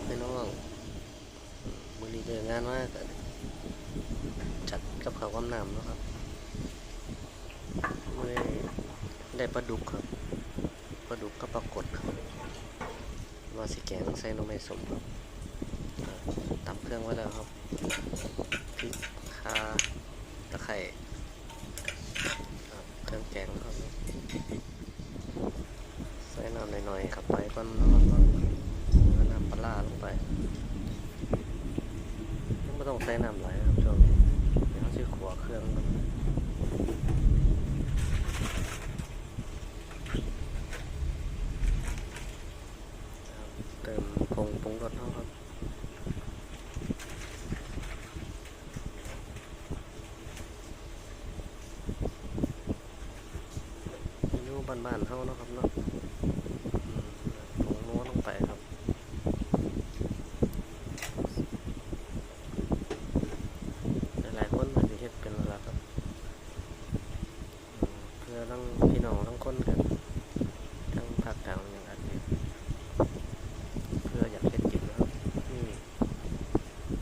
ครับพี่น้องมือนี้เดินงานมากจัดกับข้าวกับน้ำนะครับมือได้ปลาดุกครับปลาดุกกับปลากดครับว่าสิแกงใส่นมไม้สมครับอ่าตำเครื่องไว้แล้วครับพริกข่าตะไคร้เครื่องแกงครับใส่น้ำหน่อยๆครับไปก่อนนะครับ ล้วน้ำปลาลงไปไม่ต้องใส่น้ำไหลยครับช่วงนี้เดี๋ยวเขาจะขัวเครื่องก่อนครับเติมผงปรุงรสเขาครับเมนูบ้านๆเขานะครับเนาะ ผงนัวลงไปครับ หลายๆคนมันจะเฮ็ดเป็นแล้วล่ะครับ อืมเพื่อทั้งพี่น้องทั้งคนกันทั้งภาคกลางอย่างอันนี้เพื่ออยากเฮ็ดกินนะครับนี่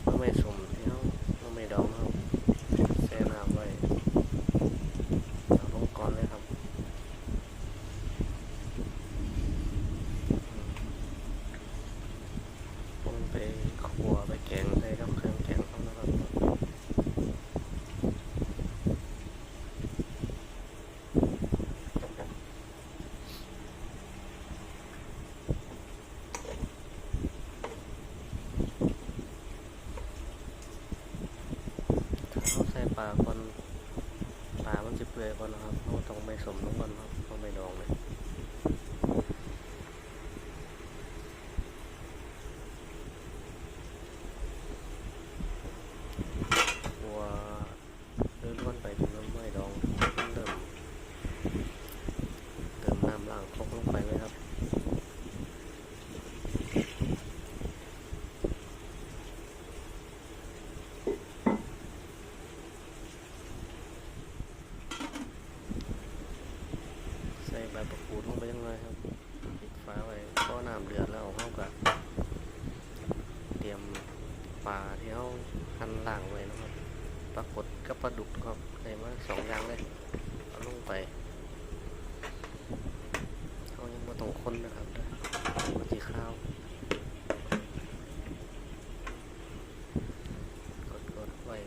เราไม่สมที่เขาเราไม่ดองเขาแช่น้ำไว้เอาลงก่อนเลยครับ ผมไปขัวไปแกงใส่กับเครื่องแกงเขานะครับถ้าเขาใส่ปลา ก่อนปลามันจะเปื่อยก่อนนะครับเขาต้องไม่สมลงก่อนครับเขาไม่ดองเลย ตัวเลื่อนล้วนไปจนน้ำไม่ดองเริ่มเติมน้ำล้างครกลงไปเลยครับ ใส่ใบมะกูดลงไปยังไงครับปิดฟ้าไว้ก็น้ำเดือดแล้วเอาเข้ากับเตรียมปลาที่เขาหั่นล่างไว้นะครับปลากดกับปลาดุกครับได้มาสองอย่างเลยเอาลงไปเขายังมาตรงคนนะครับเด้อมันสีข้าวกดกดไว้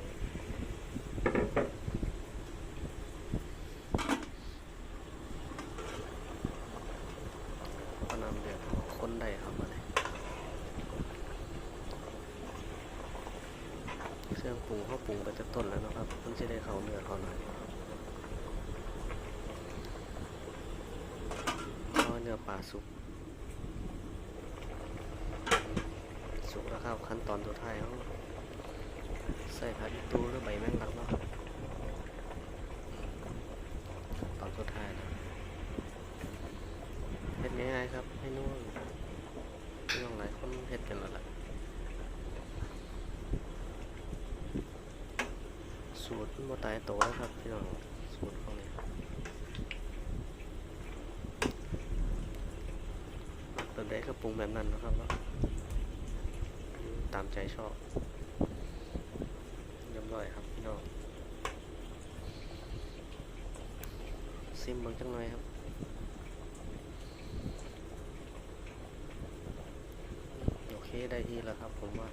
ก็นำเดือดคนได้ครับอะไรเครื่องปรุงเขาปรุงไปจากต้นแล้วนะครับ มันจะได้เขาเนื้อเขาหน่อยเพราะเนื้อปลาสุกสุกแล้วครับขั้นตอนสุดท้ายเขาใส่ผักอีตูหรือใบแมงลักนะครับตอนสุดท้ายนะเฮ็ดง่ายๆครับ ให้นุ่มพี่องหลายคนเฮ็ดกันแล้วล่ะสูตรมันบ่ตายโตแล้วครับพี่น้องสูตรของนี้แบบใดก็ปรุงแบบนั้นนะครับตามใจชอบเรียบร้อยครับพี่น้องซิมบางจังหน่อยครับ โอเคได้ที่แล้วครับ ผมว่า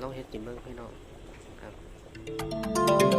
ลองเฮ็ดกินเบิ่งพี่น้องครับ